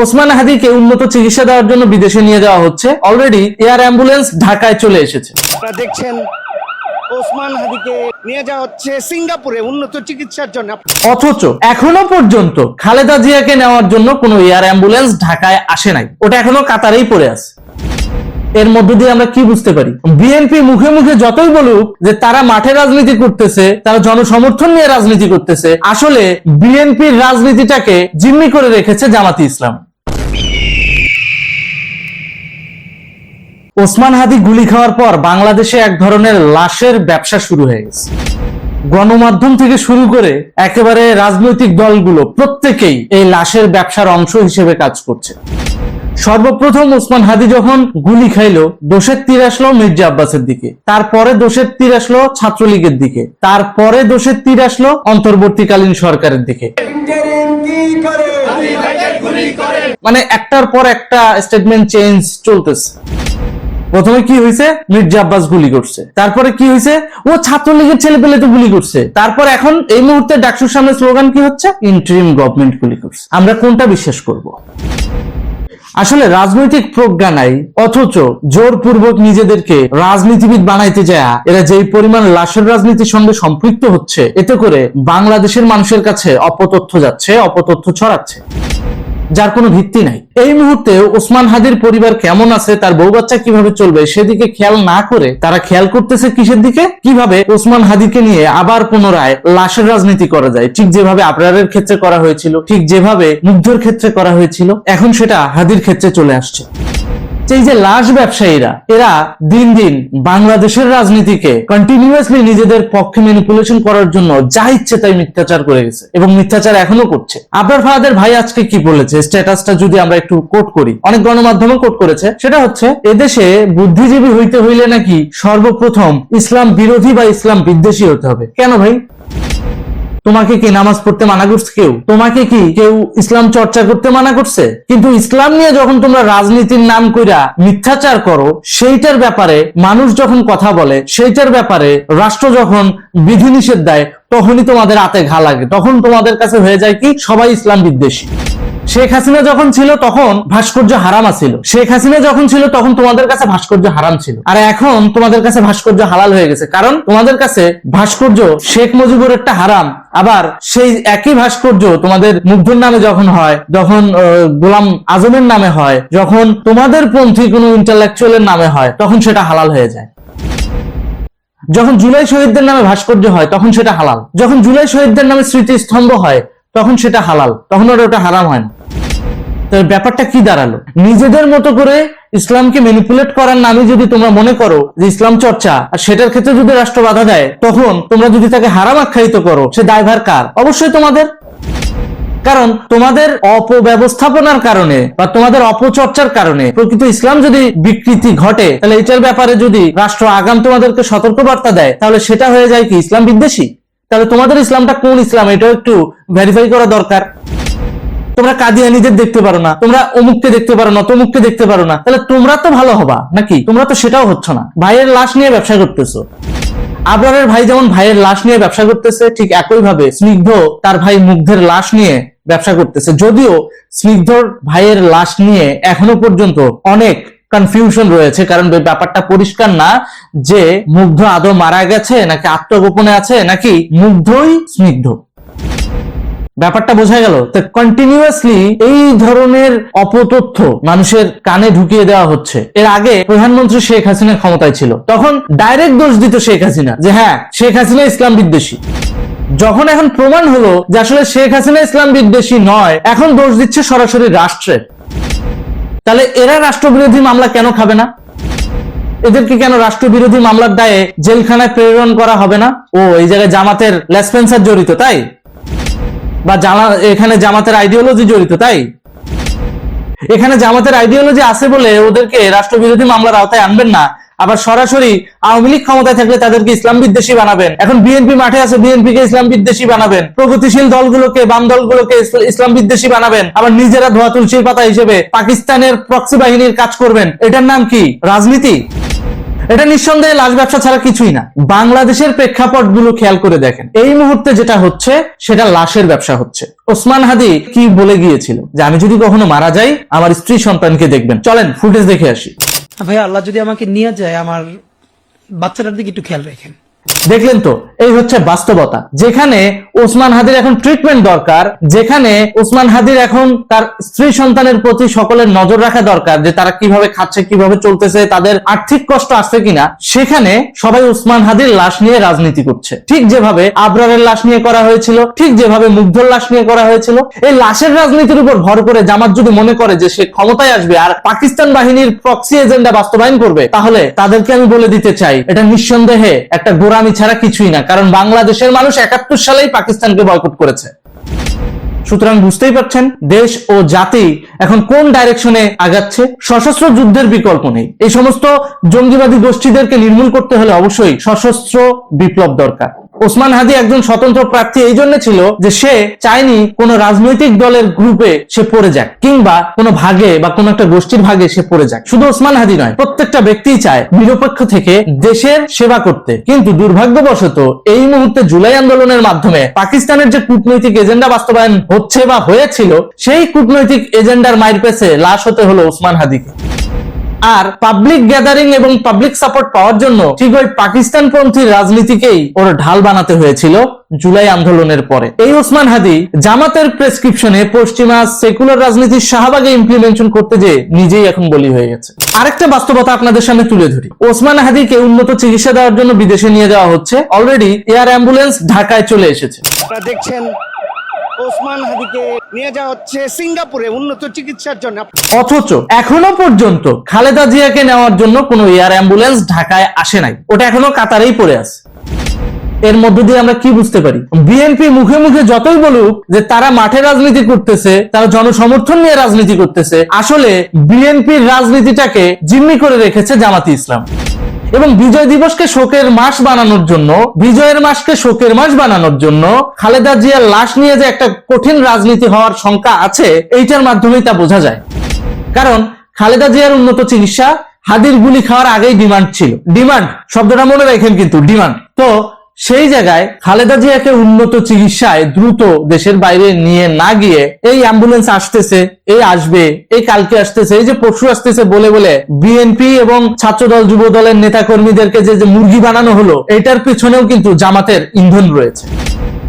ওসমান হাদিকে উন্নত চিকিৎসা দেওয়ার জন্য বিদেশে নিয়ে যাওয়া হচ্ছে। অলরেডি এয়ার অ্যাম্বুলেন্স ঢাকায় চলে এসেছে। আপনারা দেখছেন ওসমান হাদিকে নিয়ে যাওয়া হচ্ছে সিঙ্গাপুরে উন্নত চিকিৎসার জন্য। অথচ এখনও পর্যন্ত খালেদা জিয়াকে নেওয়ার জন্য কোনো এয়ার অ্যাম্বুলেন্স ঢাকায় আসে নাই। ওটা এখনও কাতারেই পড়ে আছে। এর মধ্য দিয়ে আমরা কি বুঝতে পারি? বিএনপি মুখে মুখে যতই বলুক যে তারা মাঠে রাজনীতি করতেছে তারা জনসমর্থন নিয়ে রাজনীতি করতেছে আসলে বিএনপির রাজনীতিটাকে জিম্মি করে রেখেছে জামাতি ইসলাম। ওসমান হাদি গুলি খাওয়ার পর বাংলাদেশে এক ধরনের লাশের ব্যবসা শুরু হয়ে গেছে। গণমাধ্যম থেকে শুরু করে একেবারে রাজনৈতিক দলগুলো প্রত্যেকেই এই লাশের ব্যবসার অংশ হিসেবে কাজ করছে। সর্বপ্রথম ওসমান হাদি যখন গুলি খাইলো, দোষের তীর আসলো মির্জা আব্বাসের দিকে। তারপরে দোষের তীর আসলো ছাত্রলীগের দিকে। তারপরে দোষের তীর আসলো অন্তর্বর্তীকালীন সরকারের দিকে। মানে একটার পর একটা স্টেটমেন্ট চেঞ্জ চলতেছে। প্রথমে কি হয়েছে মির্জা আব্বাস গুলি করছে। তারপরে কি হয়েছে ও ছাত্রলীগের ছেলে পেলে তো গুলি করছে। তারপর এখন এই মুহূর্তে ডাকসুর সামনে স্লোগান কি হচ্ছে? ইন্টারিম গভর্নমেন্ট গুলি করছে। আমরা কোনটা বিশ্বাস করব? আসলে রাজনৈতিক প্রজ্ঞা নাই, অথচ জোরপূর্বক নিজেদেরকে রাজনীতিবিদ বানাইতে যায় এরা যেই পরিমাণ লাশের রাজনীতির সঙ্গে সম্পৃক্ত হচ্ছে, এতে করে বাংলাদেশের মানুষের কাছে অপতথ্য যাচ্ছে, অপতথ্য ছড়াচ্ছে। যার কোনো ভিত্তি নাই। এই মুহূর্তে ওসমান হাদির পরিবার কেমন আছে, তার বউ বাচ্চা কীভাবে চলবে, সেদিকে খেয়াল না করে তারা খেয়াল করতেছে কিসের দিকে? কীভাবে ওসমান হাদিকে নিয়ে আবার পুনরায় লাশের রাজনীতি করা যায়? ঠিক যেভাবে আবরারের ক্ষেত্রে করা হয়েছিল, ঠিক যেভাবে মুগ্ধর ক্ষেত্রে করা হয়েছিল, এখন সেটা হাদির ক্ষেত্রে চলে আসছে। এই যে লাশ ব্যবসায়ীরা, এরা দিন দিন বাংলাদেশের রাজনীতিকে কন্টিনিউয়াসলি নিজেদের পক্ষে ম্যানিপুলেশন করার জন্য যা ইচ্ছে তাই মিথ্যাচার করে গেছে এবং মিথ্যাচার এখনও করছে। আবরার ফাহাদের ভাই আজকে কি বলেছে? স্ট্যাটাসটা যদি আমরা একটু কোট করি, অনেক গণমাধ্যমে কোট করেছে। সেটা হচ্ছে, এদেশে বুদ্ধিজীবী হইতে হইলে নাকি সর্বপ্রথম ইসলাম বিরোধী বা ইসলাম বিদ্বেষী হতে হবে। কেন ভাই? তোমাকে কি নামাজ পড়তে মানা করছে কেউ? তোমাকে কি কেউ ইসলাম চর্চা করতে মানা করছে? কিন্তু ইসলাম নিয়ে যখন তোমরা রাজনীতির নাম কইরা মিথ্যাচার করো, সেইটার ব্যাপারে মানুষ যখন কথা বলে, সেইটার ব্যাপারে রাষ্ট্র যখন বিধিনিষেধ দেয়, তখনই তোমাদের হাতে ঘা লাগে। তখন তোমাদের কাছে হয়ে যায় কি? সবাই ইসলাম বিদ্বেষী। শেখ হাসিনা যখন ছিল তখন ভাস্কর্য হারাম ছিল শেখ হাসিনা যখন ছিল তখন তোমাদের কাছে ভাস্কর্য হারাম ছিল। আর এখন তোমাদের কাছে ভাস্কর্য হালাল হয়ে গেছে। কারণ তোমাদের কাছে ভাস্কর্য শেখ মুজিবুর একটা হারাম। আবার সেই একই ভাস্কর্য তোমাদের মুগ্ধর নামে যখন হয়, যখন গোলাম আজমের নামে হয়, যখন তোমাদের পন্থী কোনো ইন্টালেকচুয়ালের নামে হয়, তখন সেটা হালাল হয়ে যায়। যখন জুলাই শহীদদের নামে ভাস্কর্য হয়, তখন সেটা হালাল। যখন জুলাই শহীদদের নামে স্মৃতিস্তম্ভ হয়, তখন সেটা হালাল। তখন ওটা ওটা হারাম হয় না। তো ব্যাপারটা কি দাঁড়াল? নিজেদের মতো করে ইসলামকে ম্যানিপুলেট করার নামে যদি তোমরা মনে করো যে ইসলাম চর্চা, আর সেটার ক্ষেত্রে যদি রাষ্ট্র বাধা দেয়, তখন তোমরা যদি তাকে হারাম আখ্যায়িত করো, সে দায়ভার কার? অবশ্যই তোমাদের। কারণ তোমাদের অপব্যবস্থাপনার কারণে বা তোমাদের অপচর্চার কারণে প্রকৃত ইসলাম যদি বিকৃতি ঘটে, তাহলে এটার ব্যাপারে যদি রাষ্ট্র আগাম তোমাদেরকে সতর্কবার্তা দেয়, তাহলে সেটা হয়ে যায় কি? ইসলাম বিদ্বেষী? তাহলে তোমাদের ইসলামটা কোন ইসলাম? এটাও একটু ভেরিফাই করা দরকার। তোমরা কাদিয়ানিদের দেখতে পারো না, তোমরা অমুককে দেখতে পারো না, তমুককে দেখতে পারো না। তাহলে তোমরা তো ভালো হবা, নাকি? তোমরা তো সেটাও হচ্ছ না। ভাইয়ের লাশ নিয়ে ব্যবসা করতেছো। আবরারের ভাই যেমন ভাইয়ের লাশ নিয়ে ব্যবসা করতেছে, ঠিক একই ভাবে স্নিগ্ধ তার ভাই মুগ্ধের লাশ নিয়ে ব্যবসা করতেছে। যদিও স্নিগ্ধর ভাইয়ের লাশ নিয়ে এখনও পর্যন্ত অনেক কনফিউশন রয়েছে, কারণ ব্যাপারটা পরিষ্কার না যে মুগ্ধ আদৌ মারা গেছে, নাকি আত্মগোপনে আছে, নাকি মুগ্ধই স্নিগ্ধ। ব্যাপারটা বোঝা গেল তো কন্টিনিউয়াসলি এই ধরনের অপতথ্য মানুষের কানে ঢুকিয়ে দেওয়া হচ্ছে। এর আগে প্রধানমন্ত্রী শেখ হাসিনা ক্ষমতায় ছিল। তখন ডাইরেক্ট দোষ দিত শেখ হাসিনা যে হ্যাঁ শেখ হাসিনা ইসলাম বিদ্বেষী। যখন এখন প্রমাণ হলো যে আসলে শেখ হাসিনা ইসলাম বিদ্বেষী নয়, এখন দোষ দিচ্ছে সরাসরি রাষ্ট্রের তাহলে এরা রাষ্ট্রবিরোধী মামলা কেন খাবে না? এদেরকে কেন রাষ্ট্রবিরোধী মামলার দায়ে জেলখানায় প্রেরণ করা হবে না? ও, এই জায়গায় জামাতের লেসপেন্সার জড়িত, তাই? বা জামা এখানে জামাতের আইডিওলজি জড়িত, তাই? এখানে জামাতের আইডিওলজি আছে বলে ওদেরকে রাষ্ট্রবিরোধী মামলার আওতায় আনবেন না। আবার সরাসরি আওয়ামী লীগ ক্ষমতায় থাকলে তাদেরকে ইসলাম বিদ্বেষী বানাবেন। এখন বিএনপি মাঠে আছে বিএনপি কে ইসলাম বিদ্বেষী বানাবেন। প্রগতিশীল দলগুলোকে, বাম দলগুলোকে ইসলাম বিদ্বেষী বানাবেন। আবার নিজেরা ধোয়া তুলসীর পাতা হিসেবে পাকিস্তানের প্রক্সি বাহিনীর কাজ করবেন। এটার নাম কি? রাজনীতি? এটা নিঃসন্দেহে লাশ ব্যবসা ছাড়া কিছুই না। বাংলাদেশের প্রেক্ষাপটগুলো খেয়াল করে দেখেন। এই মুহূর্তে যেটা হচ্ছে সেটা লাশের ব্যবসা হচ্ছে। ওসমান হাদি কি বলে গিয়েছিল? যে আমি যদি কখনো মারা যাই আমার স্ত্রী সন্তানকে দেখবেন। চলেন ফুটেজ দেখে আসি। ভাই আল্লাহ যদি আমাকে নিয়ে যায় আমার বাচ্চাটার দিকে একটু খেয়াল রাখেন। দেখলেন তো এই হচ্ছে বাস্তবতা। যেখানে ওসমান হাদির এখন ট্রিটমেন্ট দরকার, যেখানে ওসমান হাদির এখন তার স্ত্রী সন্তানের প্রতি সকলের নজর রাখা দরকার যে তারা কীভাবে খাচ্ছে, কীভাবে চলতেছে, তাদের আর্থিক কষ্ট আসছে কিনা, সেখানে সবাই ওসমান হাদির লাশ নিয়ে রাজনীতি করছে। ঠিক যেভাবে আবরারের লাশ নিয়ে করা হয়েছিল, ঠিক যেভাবে মুগ্ধর লাশ নিয়ে করা হয়েছিল, এই লাশের রাজনীতির উপর ভর করে জামাত যদি মনে করে যে সে ক্ষমতায় আসবে আর পাকিস্তান বাহিনীর প্রক্সি এজেন্ডা বাস্তবায়ন করবে, তাহলে তাদেরকে আমি বলে দিতে চাই, এটা নিঃসন্দেহে একটা গোরামি ছাড়া কিছুই না। কারণ বাংলাদেশের মানুষ একাত্তর সালেই পাকিস্তানকে বয়কট করেছে। সুতরাং বুঝতেই পারছেন, দেশ ও জাতি এখন কোন ডাইরেকশনে আগাচ্ছে? সশস্ত্র যুদ্ধের বিকল্প নেই। এই সমস্ত জঙ্গিবাদী গোষ্ঠীদেরকে নির্মূল করতে হলে অবশ্যই সশস্ত্র বিপ্লব দরকার। ওসমান হাদি একজন স্বতন্ত্র প্রার্থী এই জন্য ছিল যে সে চায়নি কোন রাজনৈতিক দলের গ্রুপে সে পড়ে যাক, কিংবা কোনো ভাগে বা কোনো একটা গোষ্ঠীর ভাগে সে পড়ে যাক। শুধু ওসমান হাদি নয়, প্রত্যেকটা ব্যক্তিই চায় নিরপেক্ষ থেকে দেশের সেবা করতে। কিন্তু দুর্ভাগ্যবশত এই মুহূর্তে জুলাই আন্দোলনের মাধ্যমে পাকিস্তানের যে কূটনৈতিক এজেন্ডা বাস্তবায়ন হচ্ছে বা হয়েছিল, সেই কূটনৈতিক এজেন্ডার মাইর পেছে লাশ হতে হলো ওসমান হাদিকে। আর পাবলিক গ্যাদারিং এবং পাবলিক সাপোর্ট পাওয়ার জন্য ঠিক ওই পাকিস্তান পন্থী রাজনীতিকেই ওর ঢাল বানাতে হয়েছিল জুলাই আন্দোলনের পরে। এই ওসমান হাদি জামাতের প্রেসক্রিপশনে পশ্চিমা সেকুলার রাজনীতির শাহবাগে ইমপ্লিমেন্টেশন করতে যে নিজেই এখন বলি হয়ে গেছে। আরেকটা বাস্তবতা আপনাদের সামনে তুলে ধরি। ওসমান হাদিকে উন্নত চিকিৎসা দেওয়ার জন্য বিদেশে নিয়ে যাওয়া হচ্ছে। অলরেডি এয়ার অ্যাম্বুলেন্স ঢাকায় চলে এসেছে। আপনারা দেখছেন ওসমান হাদিকে নিয়ে যাওয়া হচ্ছে সিঙ্গাপুরে উন্নত চিকিৎসার জন্য। অথচ এখনও পর্যন্ত খালেদা জিয়াকে নেওয়ার জন্য কোনো এয়ার অ্যাম্বুলেন্স ঢাকায় আসে নাই। ওটা এখনও কাতারেই পড়ে আছে। এর মধ্য দিয়ে আমরা কি বুঝতে পারি? বিএনপি মুখে মুখে যতই বলুক যে তারা মাঠে রাজনীতি করতেছে, তারা জনসমর্থন নিয়ে রাজনীতি করতেছে, আসলে বিএনপির রাজনীতিটাকে জিম্মি করে রেখেছে জামাতি ইসলাম। এবং বিজয় দিবসকে শোকের মাস বানানোর জন্য, বিজয়ের মাসকে শোকের মাস বানানোর জন্য খালেদা জিয়ার লাশ নিয়ে যে একটা কঠিন রাজনীতি হওয়ার শঙ্কা আছে, এইটার মাধ্যমেই তা বোঝা যায়। কারণ খালেদা জিয়ার উন্নত চিকিৎসা হাদির গুলি খাওয়ার আগেই ডিমান্ড ছিল। ডিমান্ড, শব্দটা মনে রাখেন কিন্তু, ডিমান্ড। তো সেই জায়গায় খালেদা জিয়াকে উন্নত চিকিৎসায় দ্রুত দেশের বাইরে নিয়ে না গিয়ে এই অ্যাম্বুলেন্স আসতেছে, এই আসবে, এই কালকে আসতেছে, এই যে পরশু আসতেছে বলে বলে বিএনপি এবং ছাত্রদল যুব দলের নেতা কর্মীদেরকে যে যে মুরগি বানানো হলো, এটার পিছনেও কিন্তু জামাতের ইন্ধন রয়েছে।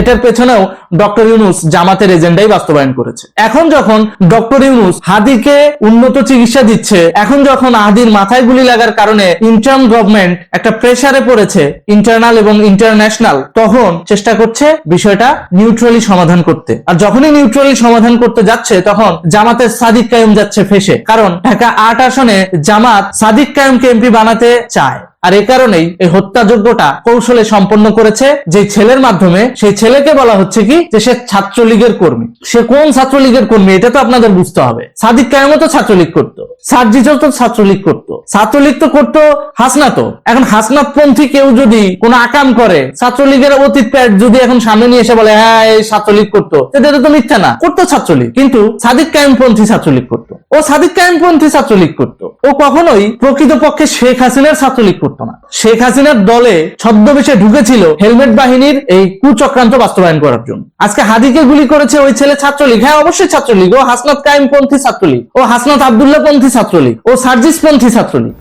এটার পেছনেও ডক্টর ইউনুস জামাতের এজেন্ডাই বাস্তবায়ন করেছে। এখন যখন ডক্টর ইউনুস হাদিকে উন্নত চিকিৎসা দিচ্ছে, এখন যখন হাদির মাথায় গুলি লাগার কারণে ইন্টার্ন গভর্নমেন্ট একটা প্রেসারে পড়েছে, ইন্টারনাল এবং ইন্টারন্যাশনাল, তখন চেষ্টা করছে বিষয়টা নিউট্রালি সমাধান করতে। আর যখনই নিউট্রালি সমাধান করতে যাচ্ছে, তখন জামাতের সাদিক কায়ুম যাচ্ছে ফেসে। কারণ ঢাকা আট আসনে জামাত সাদিক কায়ুমকে এমপি বানাতে চায়। আর এ কারণেই এই হত্যাযজ্ঞটা কৌশলে সম্পন্ন করেছে যে ছেলের মাধ্যমে, সেই ছেলেকে বলা হচ্ছে কি যে সে ছাত্রলীগের কর্মী। সে কোন ছাত্রলীগের কর্মী, এটা তো আপনাদের বুঝতে হবে। সাদিক কায়েমও তো ছাত্রলীগ করতো সার্জিজও তো ছাত্রলীগ করতো। ছাত্রলীগ তো করতো হাসনাতো এখন হাসনাত পন্থী কেউ যদি কোনো আকাম করে, ছাত্রলীগের অতীত প্যাট যদি এখন সামনে নিয়ে এসে বলে হ্যাঁ এই ছাত্রলীগ করতো এটা তো মিথ্যা না। করতো ছাত্রলীগ, কিন্তু সাদিক কায়েম পন্থী ছাত্রলীগ করতো। ও সাদিক কায়েম পন্থী ছাত্রলীগ করতো। ও কখনোই প্রকৃতপক্ষে শেখ হাসিনার ছাত্রলীগ করতো না। শেখ হাসিনার দলে ছদ্মবেশে ঢুকেছিল হেলমেট বাহিনীর এই কুচক্রান্ত বাস্তবায়ন করার জন্য। আজকে হাদিকে গুলি করেছে ওই ছেলে ছাত্রলীগ। হ্যাঁ অবশ্যই ছাত্রলীগ। ও হাসনাত কায়েম পন্থী ছাত্রলীগ। ও হাসনাত আবদুল্লাহ পন্থী ছাত্রলীগ। ও সার্জিস পন্থী ছাত্রলীগ।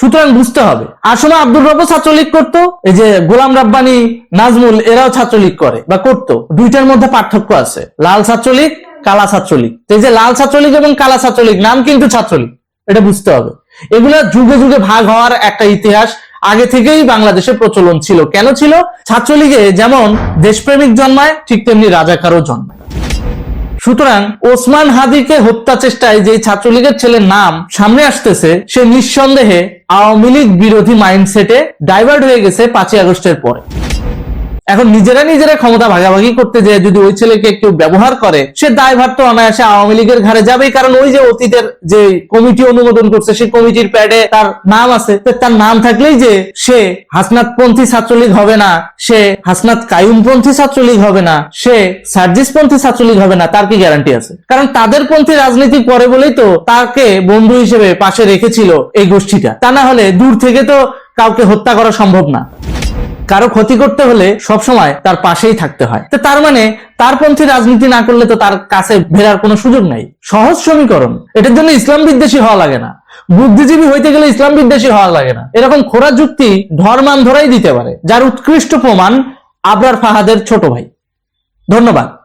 সুতরাং বুঝতে হবে, আসলে আব্দুর রব ছাত্রলীগ করতো, এই যে গোলাম রাব্বানি, নাজমুল, এরাও ছাত্রলীগ করে বা করতো। দুইটার মধ্যে পার্থক্য আছে, লাল ছাত্রলীগ, কালা ছাত্রলীগ। এই যে লাল ছাত্রলীগ এবং কালা ছাত্রলীগ, নাম কিন্তু ছাত্রলীগ। এটা বুঝতে হবে। এগুলা যুগে যুগে ভাগ হওয়ার একটা ইতিহাস আগে থেকেই বাংলাদেশে প্রচলন ছিল। কেন ছিল? ছাত্রলীগে যেমন দেশপ্রেমিক জন্মায়, ঠিক তেমনি রাজাকারও জন্মায়। সুতরাং ওসমান হাদিকে হত্যা চেষ্টায় যে ছাত্রলীগের ছেলের নাম সামনে আসতেছে, সে নিঃসন্দেহে আওয়ামী লীগ বিরোধী মাইন্ডসেটে ডাইভার্ট হয়ে গেছে পাঁচই আগস্টের পরে। এখন নিজেরা নিজেরা ক্ষমতা ভাগাভাগি করতে যে যদি ওই ছেলেকে কেউ ব্যবহার করে, সে দায়ভার তো অনায়াসে আওয়ামী লীগের ঘাড়ে যাবেই। কারণ ওই যে অতীতের যে কমিটি অনুমোদন করছে, সেই কমিটির প্যাডে তার নাম আছে। তার নাম থাকলেই যে সে হাসনাত পন্থী ছাত্রলীগ হবে না, সে হাসনাত কায়ুম পন্থী ছাত্রলীগ হবে না, সে সার্জিস পন্থী ছাত্রলীগ হবে না, তার কি গ্যারান্টি আছে? কারণ তাদের পন্থী রাজনীতি করে বলেই তো তাকে বন্ধু হিসেবে পাশে রেখেছিল এই গোষ্ঠীটা। তা না হলে দূর থেকে তো কাউকে হত্যা করা সম্ভব না। কারও ক্ষতি করতে হলে সবসময় তার পাশেই থাকতে হয়। তো তার মানে তার পন্থী রাজনীতি না করলে তো তার কাছে ভেরার কোনো সুযোগ নাই। সহজ সমীকরণ। এটার জন্য ইসলাম বিদ্বেষী হওয়া লাগে না। বুদ্ধিজীবী হইতে গেলে ইসলাম বিদ্বেষী হওয়া লাগে না। এরকম খোরা যুক্তি ধর্মান ধরাই দিতে পারে, যার উৎকৃষ্ট প্রমাণ আবরার ফাহাদের ছোট ভাই। ধন্যবাদ।